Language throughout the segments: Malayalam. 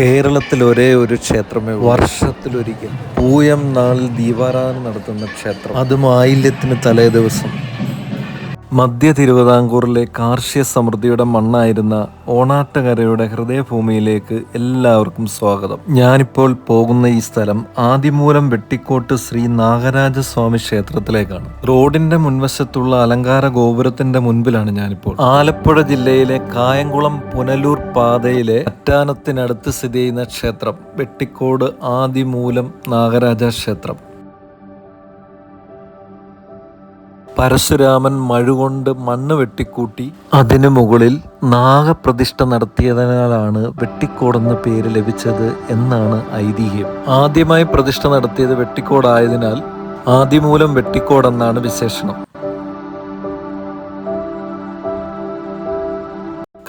കേരളത്തിൽ ഒരേ ഒരു ക്ഷേത്രമേ വർഷത്തിലൊരിക്കൽ. പൂയം നാളിൽ ദീപാരാധന നടത്തുന്ന ക്ഷേത്രം. അതും ആയില്യത്തിന് തലേ ദിവസം. മധ്യ തിരുവിതാംകൂറിലെ കാർഷിക സമൃദ്ധിയുടെ മണ്ണായിരുന്ന ഓണാട്ടുകരയുടെ ഹൃദയഭൂമിയിലേക്ക് എല്ലാവർക്കും സ്വാഗതം. ഞാനിപ്പോൾ പോകുന്ന ഈ സ്ഥലം ആദിമൂലം വെട്ടിക്കോട്ട് ശ്രീ നാഗരാജസ്വാമി ക്ഷേത്രത്തിലേക്കാണ്. റോഡിന്റെ മുൻവശത്തുള്ള അലങ്കാര ഗോപുരത്തിന്റെ മുൻപിലാണ് ഞാനിപ്പോൾ. ആലപ്പുഴ ജില്ലയിലെ കായംകുളം പുനലൂർ പാതയിലെ അറ്റാനത്തിനടുത്ത് സ്ഥിതി ചെയ്യുന്ന ക്ഷേത്രം വെട്ടിക്കോട് ആദിമൂലം നാഗരാജ ക്ഷേത്രം. പരശുരാമൻ മഴുകൊണ്ട് മണ്ണ് വെട്ടിക്കൂട്ടി അതിനു മുകളിൽ നാഗപ്രതിഷ്ഠ നടത്തിയതിനാലാണ് വെട്ടിക്കോടെന്ന പേര് ലഭിച്ചത് എന്നാണ് ഐതിഹ്യം. ആദ്യമായി പ്രതിഷ്ഠ നടത്തിയത് വെട്ടിക്കോടായതിനാൽ ആദിമൂലം വെട്ടിക്കോടെന്നാണ് വിശേഷണം.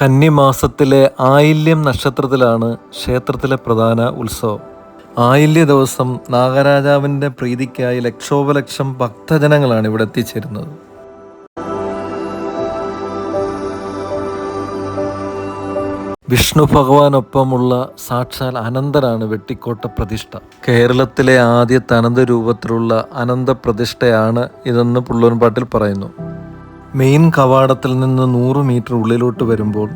കന്നിമാസത്തിലെ ആയില്യം നക്ഷത്രത്തിലാണ് ക്ഷേത്രത്തിലെ പ്രധാന ഉത്സവം. ആയില്യ ദിവസം നാഗരാജാവിന്റെ പ്രീതിക്കായി ലക്ഷോപലക്ഷം ഭക്തജനങ്ങളാണ് ഇവിടെ എത്തിച്ചേരുന്നത്. വിഷ്ണു ഭഗവാനൊപ്പമുള്ള സാക്ഷാൽ അനന്തരാണ് വെട്ടിക്കോട്ട പ്രതിഷ്ഠ. കേരളത്തിലെ ആദ്യത്തെ അനന്ത രൂപത്തിലുള്ള അനന്ത പ്രതിഷ്ഠയാണ് ഇതെന്ന് പുള്ളൂൻപാട്ടിൽ പറയുന്നു. മെയിൻ കവാടത്തിൽ നിന്ന് നൂറ് മീറ്റർ ഉള്ളിലോട്ട് വരുമ്പോൾ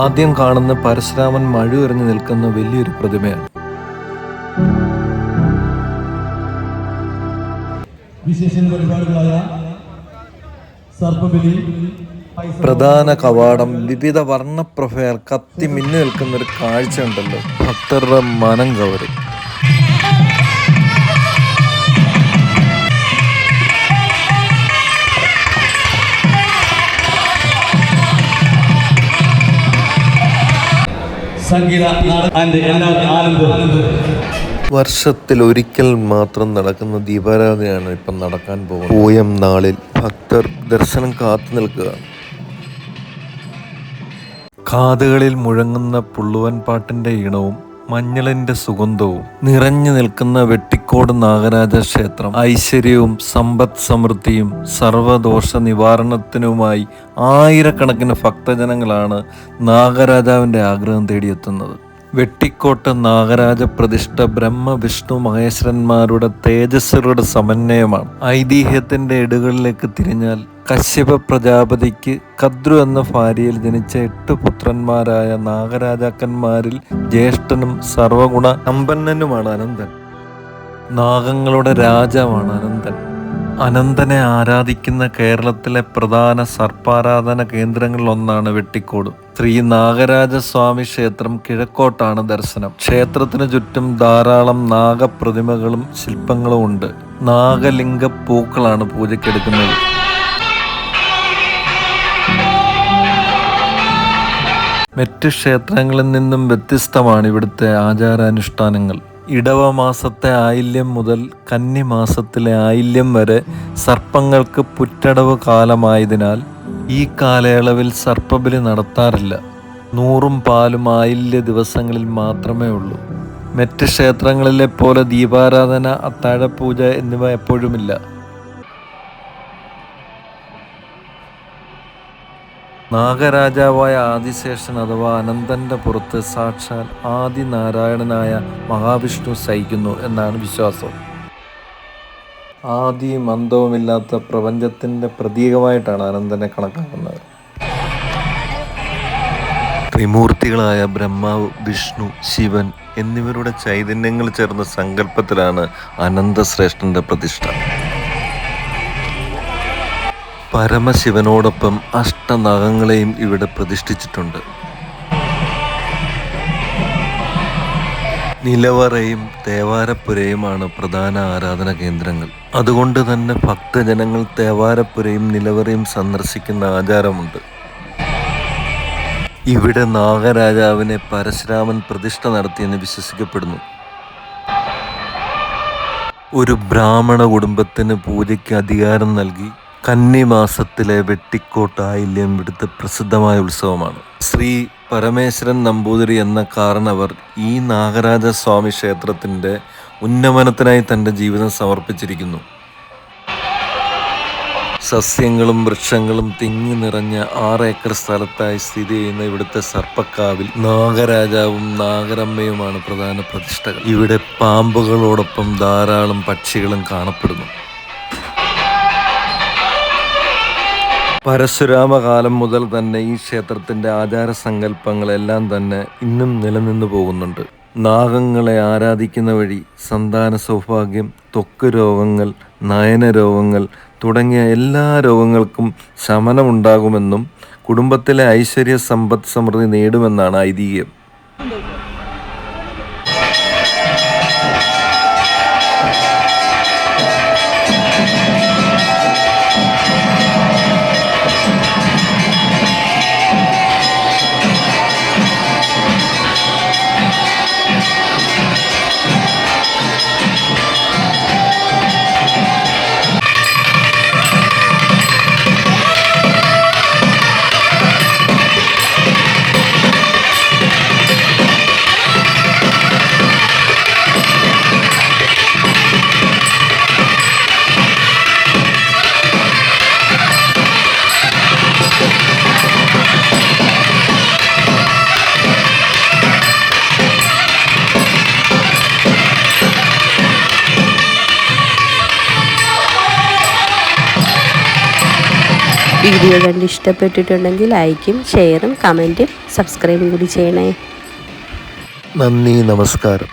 ആദ്യം കാണുന്ന പരശുരാമൻ മഴ എറിഞ്ഞു നിൽക്കുന്ന വലിയൊരു പ്രതിമയാണ്. വിശേഷ പരിപാടികളായ സർപ്പബലി പ്രധാന കവാടം വിവിധ വർണപ്രഭയാൽ കത്തി മിന്നു നിൽക്കുന്ന ഒരു കാഴ്ച ഉണ്ടല്ലോ ഭക്തരുടെ മനം കവരും. സംഗീത ആൻഡ് എല്ലാവർക്കും ആനന്ദ്. വർഷത്തിൽ ഒരിക്കൽ മാത്രം നടക്കുന്ന ദീപാരാധനയാണ് ഇപ്പം നടക്കാൻ പോകുന്നത്. പൂയം നാളിൽ ഭക്തർ ദർശനം കാത്തു നിൽക്കുക. കാതുകളിൽ മുഴങ്ങുന്ന പുള്ളുവൻ പാട്ടിന്റെ ഈണവും മഞ്ഞളിന്റെ സുഗന്ധവും നിറഞ്ഞു നിൽക്കുന്ന വെട്ടിക്കോട് നാഗരാജ ക്ഷേത്രം ഐശ്വര്യവും സമ്പദ് സമൃദ്ധിയും സർവദോഷ നിവാരണത്തിനുമായി ആയിരക്കണക്കിന് ഭക്തജനങ്ങളാണ് നാഗരാജാവിന്റെ ആഗ്രഹം തേടിയെത്തുന്നത്. വെട്ടിക്കോട്ട് നാഗരാജ പ്രതിഷ്ഠ ബ്രഹ്മ വിഷ്ണു മഹേശ്വരന്മാരുടെ തേജസ്സുകളുടെ സമന്വയമാണ്. ഐതിഹ്യത്തിന്റെ ഇടുകളിലേക്ക് തിരിഞ്ഞാൽ കശ്യപ പ്രജാപതിക്ക് കദ്രു എന്ന ഭാര്യയിൽ ജനിച്ച എട്ട് പുത്രന്മാരായ നാഗരാജാക്കന്മാരിൽ ജ്യേഷ്ഠനും സർവഗുണ സമ്പന്നനുമാണ് അനന്തൻ. നാഗങ്ങളുടെ രാജാവാണ് അനന്തൻ. അനന്തനെ ആരാധിക്കുന്ന കേരളത്തിലെ പ്രധാന സർപ്പാരാധന കേന്ദ്രങ്ങളിലൊന്നാണ് വെട്ടിക്കോട്. ശ്രീ നാഗരാജസ്വാമി ക്ഷേത്രം കിഴക്കോട്ടാണ് ദർശനം. ക്ഷേത്രത്തിന് ചുറ്റും ധാരാളം നാഗപ്രതിമകളും ശില്പങ്ങളും ഉണ്ട്. നാഗലിംഗ പൂക്കളാണ് പൂജയ്ക്കെടുക്കുന്നത്. മറ്റ് ക്ഷേത്രങ്ങളിൽ നിന്നും വ്യത്യസ്തമാണ് ഇവിടുത്തെ ആചാരാനുഷ്ഠാനങ്ങൾ. ഇടവ മാസത്തെ ആയില്യം മുതൽ കന്നിമാസത്തിലെ ആയില്യം വരെ സർപ്പങ്ങൾക്ക് പുറ്റടവ് കാലമായതിനാൽ ഈ കാലയളവിൽ സർപ്പബലി നടത്താറില്ല. നൂറും പാലും ആയില്യ ദിവസങ്ങളിൽ മാത്രമേ ഉള്ളൂ. മറ്റ് ക്ഷേത്രങ്ങളിലെ പോലെ ദീപാരാധന അത്താഴപൂജ എന്നിവ എപ്പോഴുമില്ല. നാഗരാജാവായ ആദിശേഷൻ അഥവാ അനന്തന്റെ പുറത്ത് സാക്ഷാൽ ആദിനാരായണനായ മഹാവിഷ്ണു സഹിക്കുന്നു എന്നാണ് വിശ്വാസം. ആദി മന്ദവുമില്ലാത്ത പ്രപഞ്ചത്തിന്റെ പ്രതീകമായിട്ടാണ് അനന്തനെ കണക്കാക്കുന്നത്. ത്രിമൂർത്തികളായ ബ്രഹ്മാവ് വിഷ്ണു ശിവൻ എന്നിവരുടെ ചൈതന്യങ്ങൾ ചേർന്ന സങ്കല്പത്തിലാണ് അനന്തശ്രേഷ്ഠന്റെ പ്രതിഷ്ഠ. പരമശിവനോടൊപ്പം അഷ്ടനഖങ്ങളെയും ഇവിടെ പ്രതിഷ്ഠിച്ചിട്ടുണ്ട്. നിലവറയും തേവാരപ്പുരയുമാണ് പ്രധാന ആരാധന കേന്ദ്രങ്ങൾ. അതുകൊണ്ട് തന്നെ ഭക്തജനങ്ങൾ തേവാരപ്പുരയും നിലവറയും സന്ദർശിക്കുന്ന ആചാരമുണ്ട്. ഇവിടെ നാഗരാജാവിനെ പരശുരാമൻ പ്രതിഷ്ഠ നടത്തിയെന്ന് വിശ്വസിക്കപ്പെടുന്നു. ഒരു ബ്രാഹ്മണ കുടുംബത്തിന് പൂജയ്ക്ക് അധികാരം നൽകി കന്നിമാസത്തിലെ വെട്ടിക്കോട്ട് ആയില്യം ഇവിടുത്തെ പ്രസിദ്ധമായ ഉത്സവമാണ്. ശ്രീ പരമേശ്വരൻ നമ്പൂതിരി എന്ന കാരണവർ ഈ നാഗരാജ സ്വാമി ക്ഷേത്രത്തിന്റെ ഉന്നമനത്തിനായി തന്റെ ജീവിതം സമർപ്പിച്ചിരിക്കുന്നു. സസ്യങ്ങളും വൃക്ഷങ്ങളും തിങ്ങി നിറഞ്ഞ ആറ് ഏക്കർ സ്ഥലത്തായി സ്ഥിതി ചെയ്യുന്ന ഇവിടുത്തെ സർപ്പക്കാവിൽ നാഗരാജാവും നാഗരമ്മയുമാണ് പ്രധാന പ്രതിഷ്ഠകൾ. ഇവിടെ പാമ്പുകളോടൊപ്പം ധാരാളം പക്ഷികളും കാണപ്പെടുന്നു. പരശുരാമകാലം മുതൽ തന്നെ ഈ ക്ഷേത്രത്തിന്റെ ആചാര സങ്കല്പങ്ങളെല്ലാം തന്നെ ഇന്നും നിലനിന്നു പോകുന്നുണ്ട്. നാഗങ്ങളെ ആരാധിക്കുന്ന വഴി സന്താന സൗഭാഗ്യം ത്വക്ക് രോഗങ്ങൾ നയന രോഗങ്ങൾ തുടങ്ങിയ എല്ലാ രോഗങ്ങൾക്കും ശമനമുണ്ടാകുമെന്നും കുടുംബത്തിലെ ഐശ്വര്യ സമ്പദ് സമൃദ്ധി നേടുമെന്നാണ് ഐതിഹ്യം. വീഡിയോ കണ്ട് ഇഷ്ടപ്പെട്ടിട്ടുണ്ടെങ്കിൽ ലൈക്കും ഷെയറും കമന്റും സബ്സ്ക്രൈബും കൂടി ചെയ്യണേ. നന്ദി നമസ്കാരം.